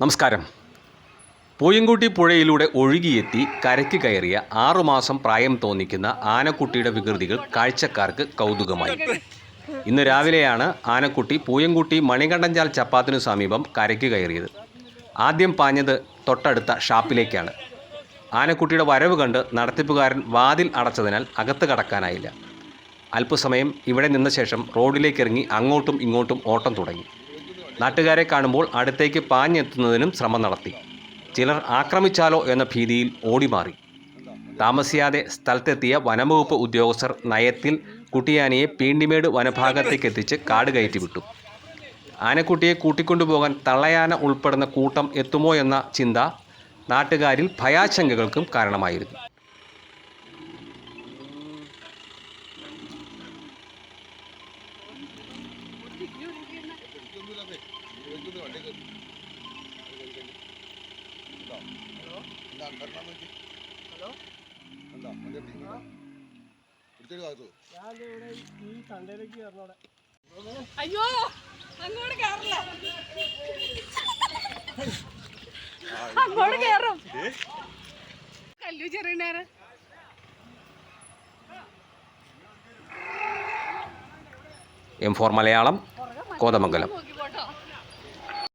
നമസ്കാരം. പൂയംകുട്ടി പുഴയിലൂടെ ഒഴുകിയെത്തി കരയ്ക്ക് കയറിയ ആറുമാസം പ്രായം തോന്നിക്കുന്ന ആനക്കുട്ടിയുടെ വികൃതികൾ കാഴ്ചക്കാർക്ക് കൗതുകമായി. ഇന്ന് രാവിലെയാണ് ആനക്കുട്ടി പൂയംകുട്ടി മണികണ്ഠൻചാൽ ചപ്പാത്തിനു സമീപം കരയ്ക്ക് കയറിയത്. ആദ്യം പാഞ്ഞത് തൊട്ടടുത്ത ഷാപ്പിലേക്കാണ്. ആനക്കുട്ടിയുടെ വരവ് കണ്ട് നടത്തിപ്പുകാരൻ വാതിൽ അടച്ചതിനാൽ അകത്ത് കടക്കാനായില്ല. അല്പസമയം ഇവിടെ നിന്ന ശേഷം റോഡിലേക്ക് ഇറങ്ങി അങ്ങോട്ടും ഇങ്ങോട്ടും ഓട്ടം തുടങ്ങി. നാട്ടുകാരെ കാണുമ്പോൾ അടുത്തേക്ക് പാഞ്ഞെത്തുന്നതിനും ശ്രമം നടത്തി. ചിലർ ആക്രമിച്ചാലോ എന്ന ഭീതിയിൽ ഓടിമാറി. താമസിയാതെ സ്ഥലത്തെത്തിയ വനംവകുപ്പ് ഉദ്യോഗസ്ഥർ നയത്തിൽ കുട്ടിയാനയെ പീണ്ടിമേട് വനഭാഗത്തേക്ക് എത്തിച്ച് കാട് കയറ്റി വിട്ടു ആനക്കുട്ടിയെ കൂട്ടിക്കൊണ്ടുപോകാൻ തള്ളയാന ഉൾപ്പെടുന്ന കൂട്ടം എത്തുമോ എന്ന ചിന്ത നാട്ടുകാരിൽ ഭയാശങ്കകൾക്കും കാരണമായിരുന്നു. അയ്യോ അങ്ങോട്ട് കയറില്ല അങ്ങോട്ട് കയറും കല്ലു ചെറിയ എം ഫോർ മലയാളം കോതമംഗലം.